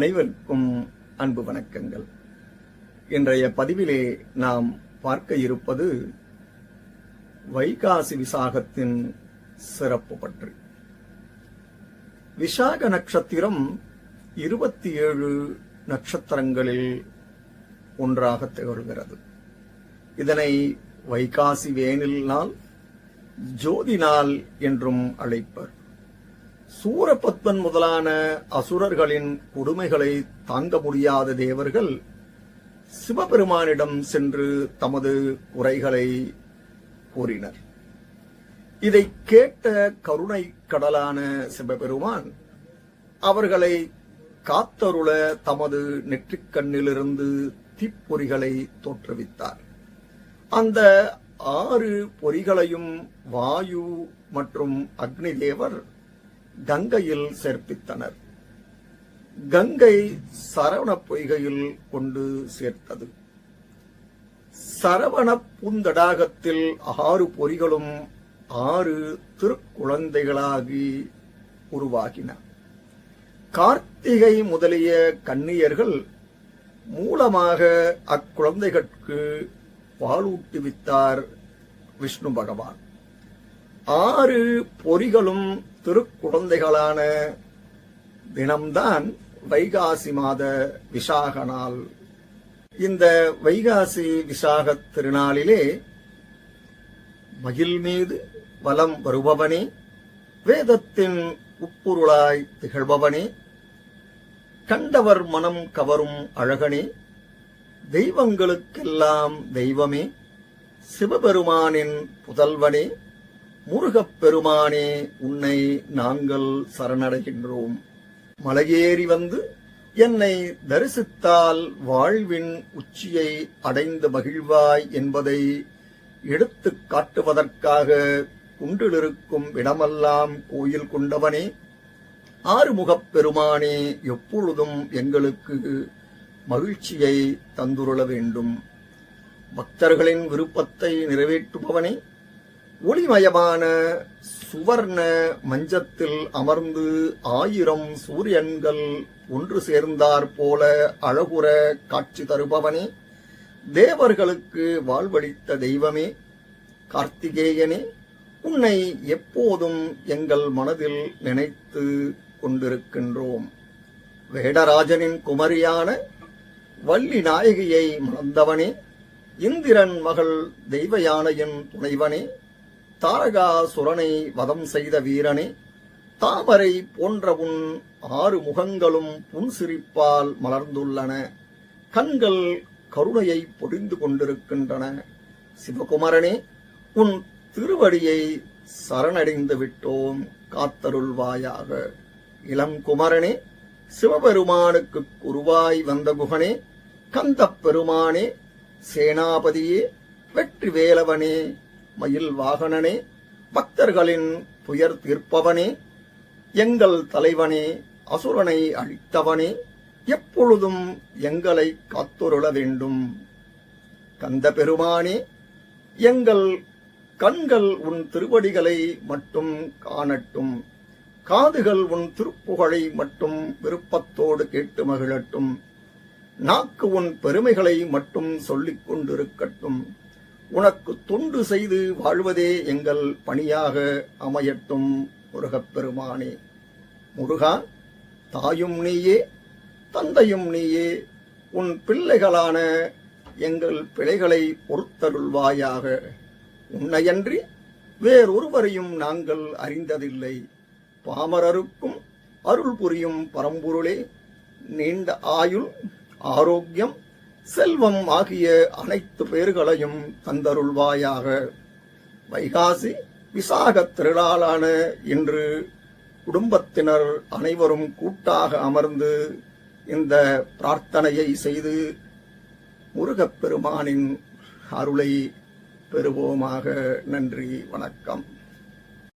அனைவருக்கும் அன்பு வணக்கங்கள். இன்றைய பதிவிலே நாம் பார்க்க இருப்பது வைகாசி விசாகத்தின் சிறப்பு பற்றி. விசாக நட்சத்திரம் இருபத்தி ஏழு நட்சத்திரங்களில் ஒன்றாக திகழ்கிறது. இதனை வைகாசி வேனில் நாள் ஜோதி நாள் என்றும் அழைப்பர். சூரபத்மன் முதலான அசுரர்களின் கொடுமைகளை தாங்க முடியாத தேவர்கள் சிவபெருமானிடம் சென்று தமது குறைகளை கூறினர். இதை கேட்ட கருணை கடலான சிவபெருமான் அவர்களை காத்தருள தமது நெற்றிக்கண்ணிலிருந்து தீப்பொறிகளை தோற்றுவித்தார். அந்த ஆறு பொறிகளையும் வாயு மற்றும் அக்னி தேவர் கங்கையில் சேர்ப்பித்தனர். கங்கை சரவண பொய்கையில் கொண்டு சேர்த்தது. சரவண பூந்தடாகத்தில் ஆறு பொறிகளும் ஆறு திருக்குழந்தைகளாகி உருவாகின. கார்த்திகை முதலிய கன்னியர்கள் மூலமாக அக்குழந்தைகளுக்கு பாலூட்டுவித்தார் விஷ்ணு பகவான். ஆறு பொறிகளும் திருக்குழந்தைகளான தினம்தான் வைகாசி மாத விசாக நாள் இந்த வைகாசி விசாக திருநாளிலே மகிழ் மீது வலம் வருபவனே வேதத்தின் உப்புருளாய் திகழ்பவனே கண்டவர் மனம் கவரும் அழகனே தெய்வங்களுக்கெல்லாம் தெய்வமே சிவபெருமானின் புதல்வனே முருகப் பெருமானே உன்னை நாங்கள் சரணடைகின்றோம். மலையேறி வந்து என்னை தரிசித்தால் வாழ்வின் உச்சியை அடைந்து மகிழ்வாய் என்பதை எடுத்து காட்டுவதற்காக குண்டிலிருக்கும் இடமெல்லாம் கோயில் கொண்டவனே ஆறுமுகப் பெருமானே எப்பொழுதும் எங்களுக்கு மகிழ்ச்சியை தந்துருள வேண்டும். பக்தர்களின் விருப்பத்தை நிறைவேற்றுபவனே ஒளிமயமான சுவர்ண மஞ்சத்தில் அமர்ந்து ஆயிரம் சூரியன்கள் ஒன்று சேர்ந்தார் போல அழகுற காட்சி தருபவனே. தேவர்களுக்கு வாழ்வளித்த தெய்வமே கார்த்திகேயனே உன்னை எப்போதும் எங்கள் மனதில் நினைத்து கொண்டிருக்கின்றோம். வேடராஜனின் குமரியான வள்ளி நாயகியை மணந்தவனே இந்திரன் மகள் தெய்வ யானையின் துணைவனே தாரகாசுரனை வதம் செய்த வீரனே தாமரை போன்ற உன் ஆறு முகங்களும் புன்சிரிப்பால் மலர்ந்துள்ளன. கண்கள் கருணையை பொடிந்து கொண்டிருக்கின்றன. சிவகுமரனே உன் திருவடியை சரணடைந்து விட்டோம் காத்தருள்வாயாக. இளங்குமரனே சிவபெருமானுக்கு குருவாய் வந்த குகனே கந்தப் பெருமானே சேனாபதியே வெற்றி வேலவனே மயில் வாகனனே பக்தர்களின் துயர் தீர்ப்பவனே எங்கள் தலைவனே அசுரனை அழித்தவனே எப்பொழுதும் எங்களை காத்துருள வேண்டும். கந்த பெருமானே எங்கள் கண்கள் உன் திருவடிகளை மட்டும் காணட்டும். காதுகள் உன் திருப்புகழை மட்டும் விருப்பத்தோடு கேட்டு மகிழட்டும். நாக்கு உன் பெருமைகளை மட்டும் சொல்லிக் கொண்டிருக்கட்டும். உனக்கு தொண்டு செய்து வாழ்வதே எங்கள் பணியாக அமையட்டும் முருகப்பெருமானே. முருகா தாயும் நீயே தந்தையும் நீயே உன் பிள்ளைகளான எங்கள் பிழைகளை பொறுத்தருள்வாயாக. உன்னையன்றி வேறொருவரையும் நாங்கள் அறிந்ததில்லை. பாமரருக்கும் அருள் புரியும் பரம்பொருளே நீண்ட ஆயுள் ஆரோக்கியம் செல்வம் ஆகிய அனைத்து பேர்களையும் தந்தருள்வாயாக. வைகாசி விசாகத் திருநாளான இன்று குடும்பத்தினர் அனைவரும் கூட்டாக அமர்ந்து இந்த பிரார்த்தனையை செய்து முருகப் பெருமானின் அருளை பெறுவோமாக. நன்றி வணக்கம்.